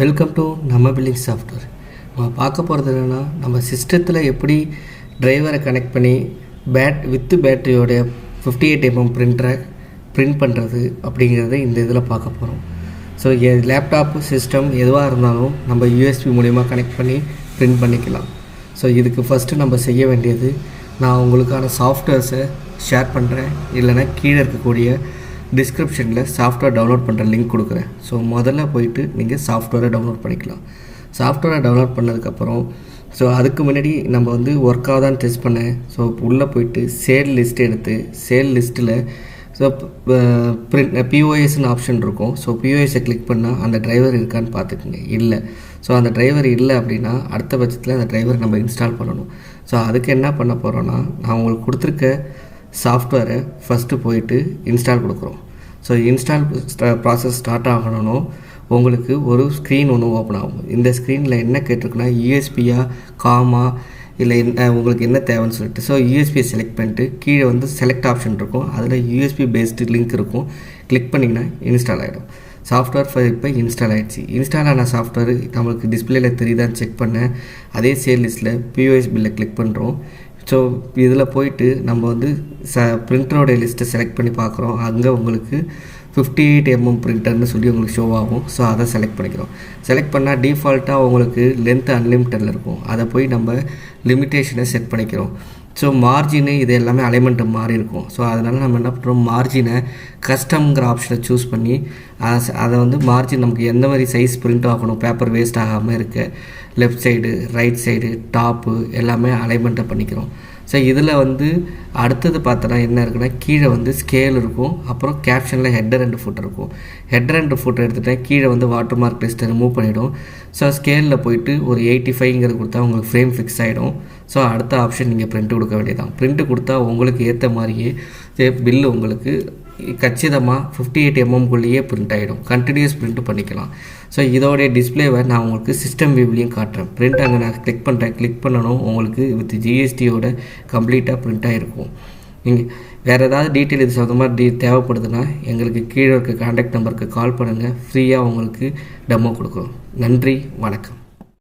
Welcome to நம்ம billing software நம்ம பார்க்க போகிறது என்னென்னா நம்ம சிஸ்டத்தில் எப்படி டிரைவரை கனெக்ட் பண்ணி பேட் வித்து பேட்டரியோடைய ஃபிஃப்டி எயிட் எம்எம் பிரிண்டரை பிரிண்ட் பண்ணுறது அப்படிங்கிறத இந்த இதில் பார்க்க போகிறோம் ஸோ லேப்டாப்பு சிஸ்டம் எதுவாக இருந்தாலும் நம்ம யூஎஸ்பி மூலிமா கனெக்ட் பண்ணி பிரிண்ட் பண்ணிக்கலாம். ஸோ இதுக்கு ஃபஸ்ட்டு நம்ம செய்ய வேண்டியது நான் உங்களுக்கான சாஃப்ட்வேர்ஸை ஷேர் பண்ணுறேன் இல்லைன்னா கீழே இருக்கக்கூடிய டிஸ்கிரிப்ஷனில் சாஃப்ட்வேர் டவுன்லோட் பண்ணுற லிங்க் கொடுக்குறேன். ஸோ முதல்ல போயிட்டு நீங்கள் சாஃப்ட்வேரை டவுன்லோட் பண்ணிக்கலாம். சாஃப்ட்வேரை டவுன்லோட் பண்ணதுக்கப்புறம் ஸோ அதுக்கு முன்னாடி நம்ம வந்து ஒர்க்காக தான் டெஸ்ட் பண்ணேன். ஸோ உள்ளே போயிட்டு சேல் லிஸ்ட் எடுத்து சேல் லிஸ்ட்டில் ஸோ பிரிண்ட் பிஓஎஸ்னு ஆப்ஷன் இருக்கும். ஸோ பிஓஎஸை கிளிக் பண்ணால் அந்த டிரைவர் இருக்கான்னு பார்த்துக்குங்க. இல்லை. ஸோ அந்த டிரைவர் இல்லை அப்படின்னா அடுத்த பட்சத்தில் அந்த டிரைவர் நம்ம இன்ஸ்டால் பண்ணணும். ஸோ அதுக்கு என்ன பண்ண போகிறோன்னா நான் உங்களுக்கு கொடுத்துருக்க சாஃப்ட்வேரை ஃபஸ்ட்டு போயிட்டு இன்ஸ்டால் கொடுக்குறோம். ஸோ இன்ஸ்டால் ப்ராசஸ் ஸ்டார்ட் ஆகணும் உங்களுக்கு ஒரு ஸ்க்ரீன் ஒன்று ஓப்பன் ஆகும். இந்த ஸ்க்ரீனில் என்ன கேட்டிருக்குன்னா யூஎஸ்பியா காமா இல்லை என்ன உங்களுக்கு என்ன தேவைன்னு சொல்லிட்டு. ஸோ யூஎஸ்பியை செலக்ட் பண்ணிட்டு கீழே வந்து செலக்ட் ஆப்ஷன் இருக்கும். அதில் யூஎஸ்பி பேஸ்டு லிங்க் இருக்கும். கிளிக் பண்ணிங்கன்னா இன்ஸ்டால் ஆகிடும் சாஃப்ட்வேர் ஃபைல் இப்போ இன்ஸ்டால் ஆகிடுச்சு இன்ஸ்டால் ஆன சாஃப்ட்வேர் நம்மளுக்கு டிஸ்பிளேயில் தெரியுதான்னு செக் பண்ணேன் அதே சேல் லிஸ்ட்டில் பிஓஎஸ் பில்லை கிளிக் பண்ணுறோம் ஸோ இதில் போயிட்டு நம்ம வந்து ச பிரிண்டரோடைய லிஸ்ட்டை செலக்ட் பண்ணி பார்க்குறோம் அங்கே உங்களுக்கு ஃபிஃப்டி எயிட் எம்எம் பிரிண்டர்னு சொல்லி உங்களுக்கு ஷோ ஆகும். ஸோ அதை செலக்ட் பண்ணிக்கிறோம். செலக்ட் பண்ணால் டிஃபால்ட்டாக உங்களுக்கு லென்த் அன்லிமிட்டடில் இருக்கும். அதை போய் நம்ம லிமிட்டேஷனை செட் பண்ணிக்கிறோம். ஸோ மார்ஜினு இது எல்லாமே அலைமெண்ட்டு மாறி இருக்கும். ஸோ அதனால் நம்ம என்ன பண்ணுறோம் மார்ஜினை கஸ்டம்ங்கிற ஆப்ஷனை சூஸ் பண்ணி அதை வந்து மார்ஜின் நமக்கு எந்த மாதிரி சைஸ் பிரிண்ட் ஆகணும் பேப்பர் வேஸ்ட் ஆகாமல் இருக்க left side right side top எல்லாமே அலைமெண்ட்டை பண்ணிக்கிறோம். ஸோ இதில் வந்து அடுத்தது பார்த்தோன்னா என்ன இருக்குன்னா கீழே வந்து ஸ்கேல் இருக்கும். அப்புறம் கேப்ஷனில் ஹெட்டர் அண்ட் ஃபுட் இருக்கும். ஹெட்டர் அண்ட் ஃபுட் எடுத்துகிட்டேன் கீழே வந்து வாட்டர் மார்க் லிஸ்ட்டை ரிமூவ் பண்ணிவிடும் ஸோ ஸ்கேலில் போயிட்டு ஒரு எயிட்டி ஃபைவ்ங்கிறது கொடுத்தா உங்களுக்கு ஃப்ரேம் ஃபிக்ஸ் ஆகிடும் ஸோ அடுத்த ஆப்ஷன் நீங்கள் பிரிண்ட் கொடுக்க வேண்டியதான் பிரிண்ட் கொடுத்தா உங்களுக்கு ஏற்ற மாதிரியே பில்லு உங்களுக்கு கச்சிதமாக ஃபிஃப்டி எயிட் எம்எம்குள்ளேயே பிரிண்ட் ஆகிடும் கண்டினியூஸ் பிரிண்ட் பண்ணிக்கலாம். ஸோ இதோடைய டிஸ்பிளேவை நான் உங்களுக்கு சிஸ்டம் வியூவிலையும் காட்டுறேன். பிரிண்ட் அங்கே நான் கிளிக் பண்ணுறேன் கிளிக் பண்ணணும் உங்களுக்கு வித் ஜிஎஸ்டியோட கம்ப்ளீட்டாக பிரிண்ட் ஆகிருக்கும் நீங்கள் வேறு ஏதாவது டீட்டெயில் இது சொந்தமாக டீ தேவைப்படுதுன்னா எங்களுக்கு கீழே இருக்க கான்டாக்ட் நம்பருக்கு கால் பண்ணுங்கள் ஃப்ரீயாக உங்களுக்கு டெமோ கொடுக்குறோம். நன்றி. வணக்கம்.